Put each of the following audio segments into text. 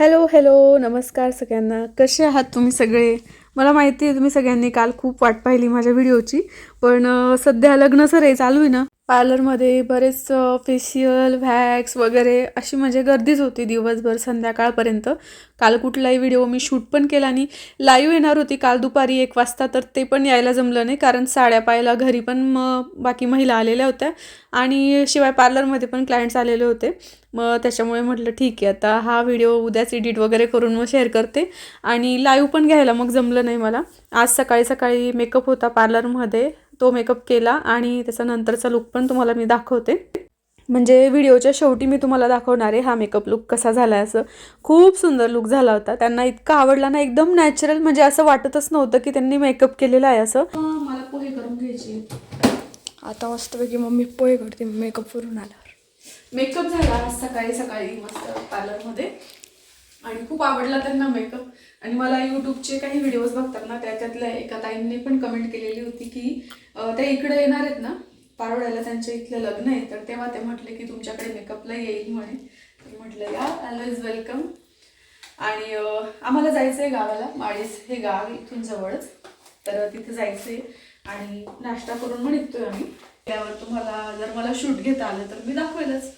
Hello hello नमस्कार सगळ्यांना. कसे आहात तुम्ही सगळे? मला माहिती आहे तुम्ही सगळ्यांनी काल खूप वाट पाहिली माझ्या व्हिडिओची पण सध्या लग्न सर आहे चालू आहे ना? पार्लरमध्ये बरेच फेशियल व्हॅक्स वगैरे अशी म्हणजे गर्दीच होती दिवसभर संध्याकाळपर्यंत. काल कुठलाही व्हिडिओ मी शूट पण केला आणि लाईव्ह येणार होती काल दुपारी एक वाजता तर ते पण यायला जमलं नाही कारण साड्या पाहायला घरी पण मग बाकी महिला आलेल्या होत्या. आणि शिवाय पार्लरमध्ये पण क्लायंट्स आलेले होते. मग त्याच्यामुळे म्हटलं ठीक आहे आता हा व्हिडिओ उद्याच एडिट वगैरे करून मग शेअर करते. आणि लाईव्ह पण घ्यायला मग जमलं नाही मला. आज सकाळी सकाळी मेकअप होता पार्लरमध्ये. तो मेकअप केला आणि त्याचा नंतरचा लुक पण तुम्हाला मी दाखवते. म्हणजे व्हिडिओच्या शेवटी मी तुम्हाला दाखवणार आहे हा मेकअप लुक कसा झाला आहे असं. खूप सुंदर लुक झाला होता. त्यांना इतका आवडला ना एकदम नॅचरल म्हणजे असं वाटतच नव्हतं की त्यांनी मेकअप केलेला आहे असं. मला पोहे करून घ्यायची. आता मस्तपैकी मम्मी पोहे करते मेकअप करून आल्यावर. मेकअप झाला आज सकाळी सकाळी मस्त पार्लरमध्ये आणि खूप आवडला त्यांना मेकअप आणि मला यूट्यूबचे काही व्हिडिओज बघतात ना त्याच्यातल्या एका ताईंनी पण कमेंट केलेली होती की त्या इकडे येणार आहेत ना पारोड्याला त्यांच्या इथलं लग्न आहे तर तेव्हा ते म्हटले की तुमच्याकडे मेकअपला येईल म्हणे. तर म्हटलं या ऑलवेज वेलकम आणि आम्हाला जायचं आहे गावाला माळीस हे गाव इथून जवळच. तर तिथे जायचं आहे आणि नाश्ता करून मग निघतोय आम्ही. त्यावर तुम्हाला जर मला शूट घेता आलं तर मी दाखवेलच.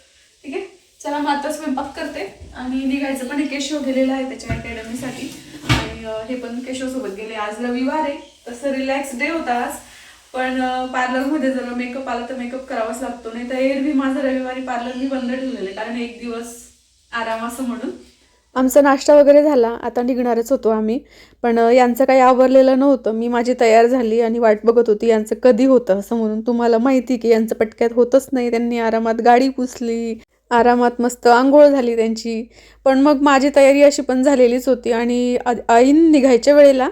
ठीक आहे? चला मग आता स्वयंपाक करते. आणि निघायचं पण एक केशव गेलेला आहे त्याच्या अकॅडमीसाठी आणि हे पण केशवसोबत गेले. आज रविवार आहे. तसं रिलॅक्स डे होता आज. पण पार्लरमध्ये जर मेकअप आला तर मेकअप करावाच लागतो. नाही तर एरवी माझं रविवारी पार्लर मी बंद ठेवलेलं आहे. कारण एक दिवस आराम असं म्हणून. आमचा नाश्ता वगैरे झाला. आता निघणारच होतो आम्ही. पण यांचं काही आवरलेलं नव्हतं. मी माझी तयार झाली आणि वाट बघत होती यांचं कधी होतं असं म्हणून. तुम्हाला माहिती की यांचं पटक्यात होतच नाही. त्यांनी आरामात गाडी पुसली. आरामात मस्त आंघोळ झाली त्यांची. पण मग माझी तयारी अशी पण झालेलीच होती आणि आईन निघायच्या वेळेला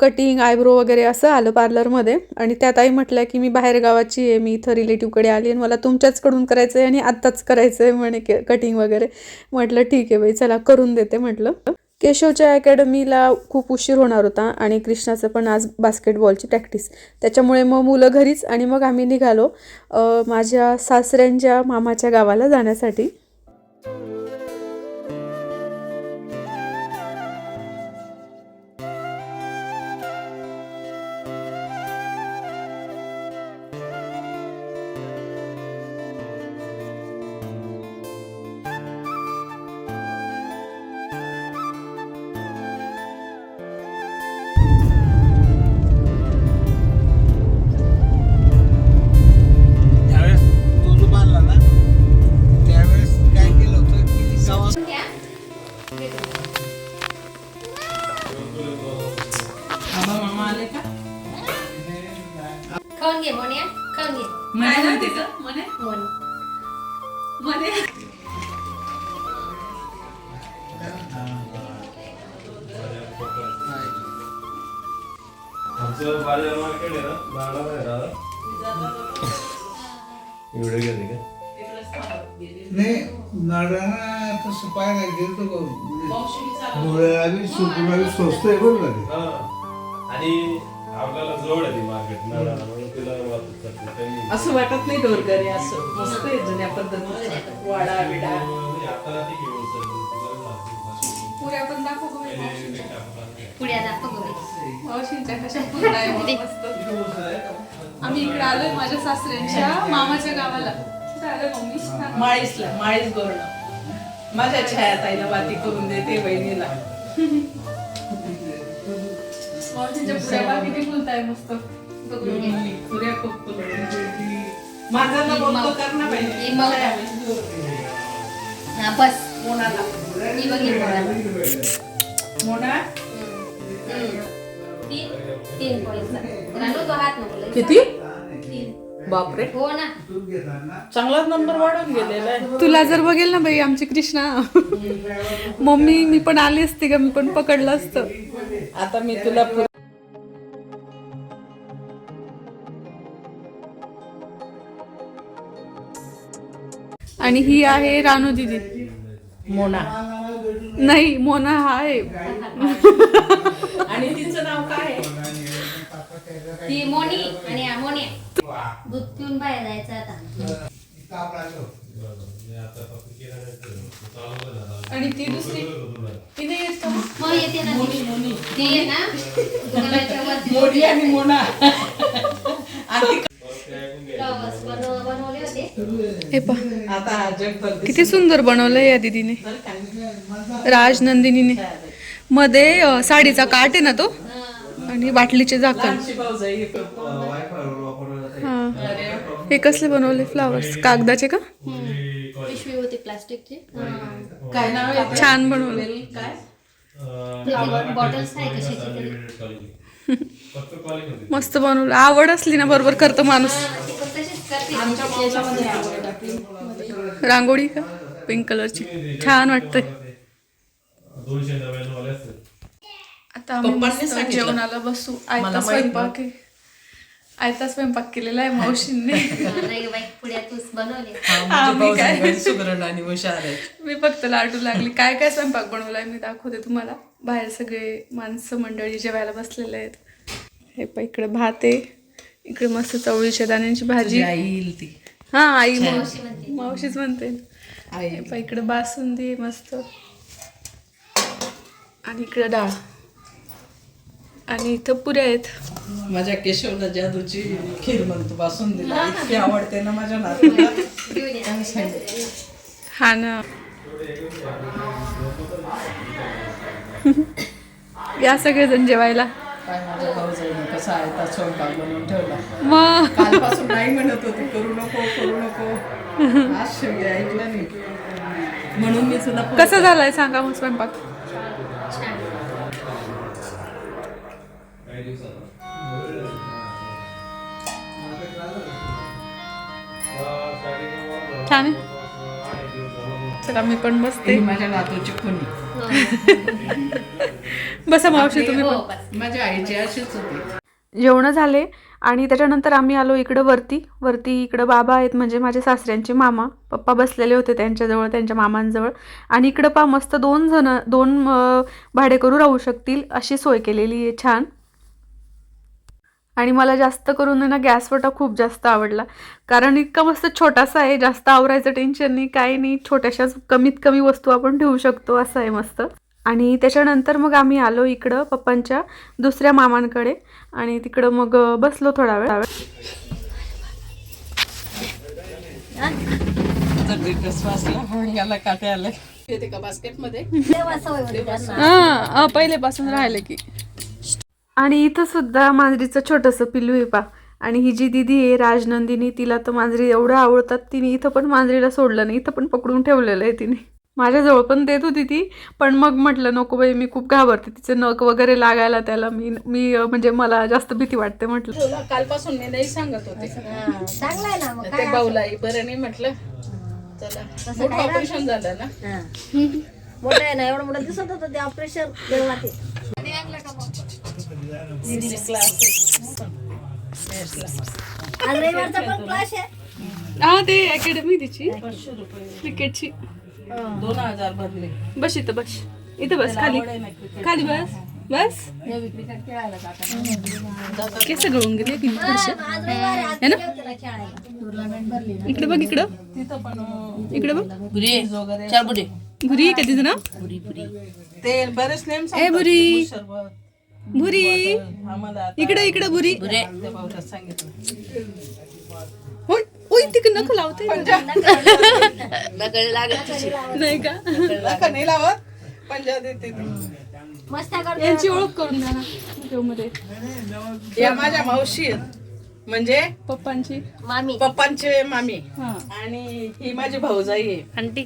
कटिंग आयब्रो वगैरे असं आलं पार्लरमध्ये आणि त्यात आई म्हटलं की मी बाहेर गावाची आहे मी इथं रिलेटिव्हकडे आली आणि मला तुमच्याचकडून करायचं आहे आणि आत्ताच करायचं आहे म्हणे कटिंग वगैरे. म्हटलं ठीक आहे बाई चला करून देते म्हटलं. केशवच्या अकॅडमीला खूप उशीर होणार होता आणि कृष्णाचं पण आज बास्केटबॉलची प्रॅक्टिस. त्याच्यामुळे मग मुलं घरीच आणि मग आम्ही निघालो माझ्या सासऱ्यांच्या मामाच्या गावाला जाण्यासाठी. आमचं बाजार मार्केट आहे ना एवढे गेले का? नाही नारळाला तसं पाहायला गेलो तो डोळ्याला बी सुकूला बी स्वस्त आहे बरं का ते. हा. आणि जवळ आहे मार्केट नाळाला म्हणून तिला वापस करते त्यांनी असं वाटत नाही डोरगरी असं मस्त आहे जुन्या पद्धतीचं वाडा बिडा आता ती घेऊन चालली. तिला लागली. पुऱ्या पण दाखव गं बाई. ते- ते काम करते. पुढ्या दाखव गं मावशींच्या कशा पुऱ्या आहे बघ, मस्त. आम्ही इकडे आलोय माझ्या सासऱ्यांच्या मामाच्या गावाला कुठे आलोय मम्मी माळीसला माळीस गोरण माझ्या छायाताईला बाती करून देते बहिणीला मावशींच्या पुऱ्या बा किती बोलताय मस्त. पुऱ्या खूप माझा बोलतो कर ना ही हा बस. ही मला. मोना? तीन? तीन पॉईंट रानू तो हात नको लई. किती? तीन. बापरे. हो ना. चांगलाच नंबर वाढून गेलेला आहे. तुला जर बघेल ना बाई आमची कृष्णा. मम्मी मी पण आली असती का मी पण पकडलं असतं. आता मी तुला आणि ही आहे रानू दिदी. मोना. नाही मोना हा आहे आणि तिचं नाव काय आहे? ती मोनी आणि हा मोन्या दूध पिऊन बाहेर जायचं आता. आता. आणि ती दुसरी? ती नाही येत का मग? येते ना ती. ती आहे ना? दुकानाच्या वरती मोडी आणि मोना. आणि बनवले हे पहा. किती सुंदर बनवलंय या दीदीने. राज नंदिनीने. मध्ये साडीचा काट आहे ना तो? आणि बाटलीचे झाकण. हे. हा. हे कसले बनवले? फ्लावर्स. कागदाचे का? पिशवी होती प्लास्टिकची. काय नाव याचं? छान बनवले काय? फ्लॉवर बॉटल्स आहे कशाची तरी फक्त कॉलिंग होती. मस्त बनवलं. आवड असली ना बरोबर करतो माणूस. रांगोळी का? पिंक कलरची छान असतील. आता. जेवणाला बसू. आयता स्वयंपाक आहे. आयता स्वयंपाक केलेला आहे मावशींनी. हा, आम्ही म्हणजे काय? भाऊजाई सुगरण आणि हुशार आहे मी फक्त लाटू लागली. काय काय स्वयंपाक बनवलाय मी दाखवते तुम्हाला. बाहेर सगळे माणसं मंडळी जेवायला बसलेले आहेत. हे पण इकडे भात आहे. इकडे मस्त चवळीच्या दाण्यांची भाजी. तुझी आई येईल ती. हा आई मग मावशीच म्हणते. आई. हे पण इकडे बासुंदी आहे मस्त. आणि इकडे डाळ. आणि इथं पुऱ्या आहेत. माझ्या केशवला जादूची खीर म्हणतो पासून दिला इतकी आवडते ना माझ्या नातूला. हा ना. या सगळेजण जेवायला. काय माझ्या भाऊजाईने कसा आहे त्या स्वयंपाक बनवून ठेवला? मग. कालपासून नाही म्हणत होती करू नको करू नको. आज शेवटी ऐकलं नाही. म्हणून मी तुला कसं झालंय सांगा मग स्वयंपाक? काही दिवसात. छान चला मी पण बसते. माझ्या नातूची खुनी बसा मावशी तुम्ही माझ्या आईची अशीच होती. जेवणं झाले आणि त्याच्यानंतर आम्ही आलो इकडं वरती. वरती इकडं बाबा आहेत म्हणजे माझे सासऱ्यांचे मामा. पप्पा बसलेले होते त्यांच्याजवळ त्यांच्या मामांजवळ. आणि इकडं पा मस्त दोन जण दोन भाडेकरू राहू शकतील अशी सोय केलेली आहे छान. आणि मला जास्त करून ना गॅस वटा खूप जास्त आवडला. कारण इतका मस्त छोटासा आहे जास्त आवरायचं टेन्शन नाही काही नाही. छोट्याशाच कमीत कमी वस्तू आपण ठेवू शकतो असं आहे मस्त. आणि त्याच्यानंतर मग आम्ही आलो इकडं पप्पांच्या दुसऱ्या मामांकडे. आणि तिकडं मग बसलो थोडा वेळ. पहिल्यापासून राहिलं की. आणि इथं सुद्धा मांजरीचं छोटंसं पिल्लू आहे पा. आणि ही जी दिदी आहे राजनंदिनी तिला तर मांजरी एवढं आवडतात तिने इथं पण मांजरीला सोडलं नाही इथं पण पकडून ठेवलेलं आहे तिने. माझ्याजवळ पण देत होती ती पण मग म्हटलं नको बाई मी खूप घाबरते तिचं नख वगैरे लागायला त्याला मी मी म्हणजे मला जास्त भीती वाटते म्हटलं. तुला कालपासून मी नाही सांगत होते. हा, ते बाऊलाई बरं नाही म्हटलं. चला ऑपरेशन झालं ना. हा. मोठं आहे ना एवढं मोठं दिसत होतं ते ऑपरेशन तेव्हा ते आज रविवारचा पण क्लास आहे हा ते अकॅडमी तिची क्रिकेटची दोन हजार भरले बस इथं बस इथं बस खाली खाली बस बस केस गळून गेले की है ना? ना ना इकडे बघ इकडं तिथं पण इकडे बघ वगैरे भुरी का तिचं नाव ते बरेच नेम ए भुरी भुरी इकडे इकडे भुरी होय ओय तिकडे नख लावते नाही का? नका नाही लावत पंजा देते ती. मस्त करतो. यांची ओळख करून द्या ना मध्ये या माझ्या मावशी आहेत. म्हणजे पप्पांची. मामी. पप्पांचे मामी. हा. आणि ही माझी भाऊजाई आहे. आंटी.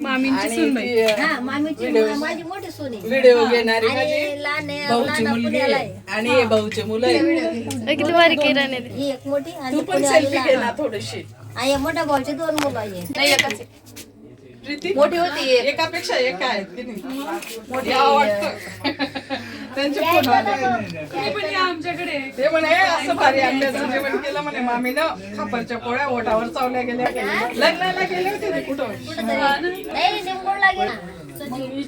मामींची आणि सुनबाई हा मामीची माझी मोठी सोनी व्हिडिओ घेणारी माझी आणि लहान आहे भाऊची लहान मुलगी पुण्याला आहे. आहे. आणि हे. भाऊचे मुलं आहे किती बारीक आहे ही एक मोठी आणि तू पण पुण्याला सेल्फी लहान. घे ना थोडीशी. आणि या मोठ्या भाऊचे दोन मुलं आहे. प्रीती मोठी होती एक. एकापेक्षा एक आहेत की नाही? मोठी आवडतं त्यांचे फोन आले. तुम्ही पण या आमच्याकडे. ते म्हणे असं भारी आंब्याचं जेवण केलं म्हणे मामीनं खापरच्या पोळ्या ओठावर चावल्या गेल्या. लग्नाला गेले होते ते कुठं?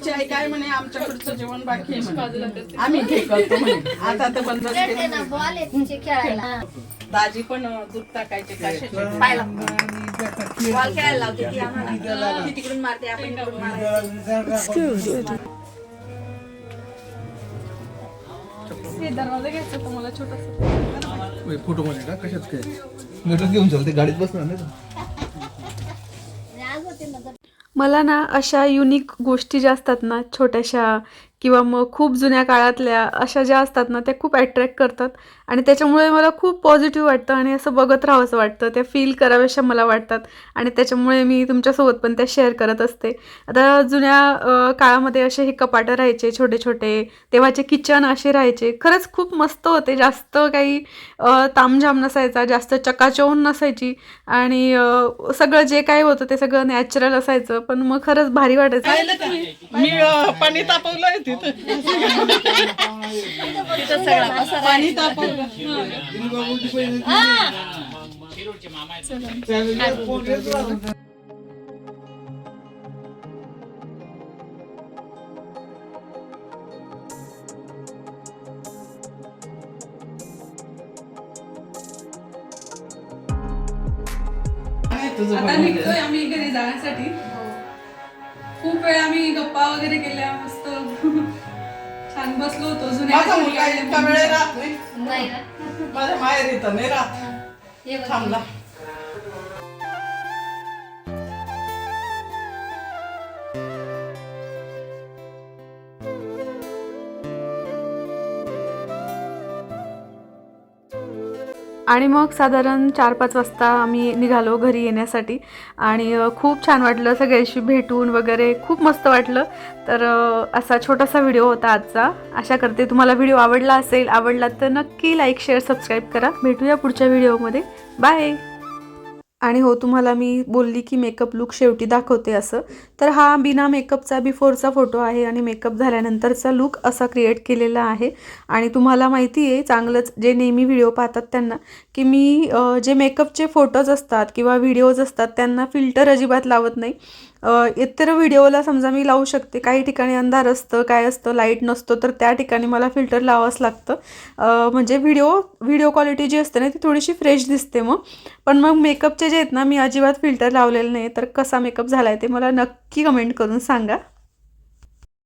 आई काय म्हणे आमच्याकडचं जेवण बाकी आहे म्हणे. आम्ही हे करतो म्हणे. आता तर ना बॉल आहे खेळायला. दाजी पण दूध टाकायचे कशाचे? पाहिला. आणि बॉल खेळायला लावते ती आम्हाला. ती तिकडून मारते आपण इकडून मारायचं. हे दरवाजा घ्यायचा होता मला छोटासा. फोटो मध्ये का? कशात काय? घेऊन चालते गाडीत बसणार नाही का? मला ना अशा युनिक गोष्टी ज्या असतात ना छोट्याशा किंवा मग खूप जुन्या काळातल्या अशा ज्या असतात ना त्या खूप अट्रॅक्ट करतात. आणि त्याच्यामुळे मला खूप पॉझिटिव्ह वाटतं आणि असं बघत राहावंसं वाटतं. त्या फील कराव्याशा मला वाटतात. आणि त्याच्यामुळे मी तुमच्यासोबत पण त्या शेअर करत असते. आता जुन्या काळामध्ये असे हे कपाटं राहायचे छोटे छोटे तेव्हाचे किचन असे राहायचे. खरंच खूप मस्त होते. जास्त काही तामझाम नसायचा जास्त चकाचौन नसायची. आणि सगळं जे काही होतं ते सगळं नॅचरल असायचं. पण मग खरंच भारी वाटायचं. मी पाणी तापवलं तिथं. आता निघतोय आम्ही घरी जाण्यासाठी. खूप वेळ आम्ही गप्पा वगैरे केल्या. बसलो होतो जुन्या माझा मुलगा इतका वेळ राहत नाही नाही. ना माझ्या माहेर इथं नाही राहत. हे. बघ. थांबला आणि मग साधारण चार पाच वाजता आम्ही निघालो घरी येण्यासाठी. आणि खूप छान वाटलं सगळ्याशी भेटून वगैरे. खूप मस्त वाटलं. तर असा छोटासा व्हिडिओ होता आजचा. आशा करते तुम्हाला व्हिडिओ आवडला असेल आवडला तर नक्की लाईक शेअर सबस्क्राईब करा. भेटूया पुढच्या व्हिडिओमध्ये. बाय! आणि हो तुम्हाला मी बोलली की मेकअप लुक शेवटी दाखवते असं. तर हा बिना मेकअपचा बिफोरचा फोटो आहे आणि मेकअप झाल्यानंतरचा लुक असा क्रिएट केलेला आहे. आणि तुम्हाला माहिती आहे चांगलंच जे नेहमी व्हिडिओ पाहतात त्यांना की मी जे मेकअपचे फोटोज असतात किंवा व्हिडिओज असतात त्यांना फिल्टर अजिबात लावत नाही. इतर व्हिडिओला समजा मी लावू शकते. काही ठिकाणी अंधार असतं काय असतं लाइट नसतो तर त्या ठिकाणी मला फिल्टर लावावंच लागतं. म्हणजे व्हिडिओ व्हिडिओ क्वालिटी जी असते ना ती थोडीशी फ्रेश दिसते मग. पण मग मेकअपचे जे आहेत ना मी अजिबात फिल्टर लावलेलं नाही. तर कसा मेकअप झाला आहे ते मला नक्की कमेंट करून सांगा.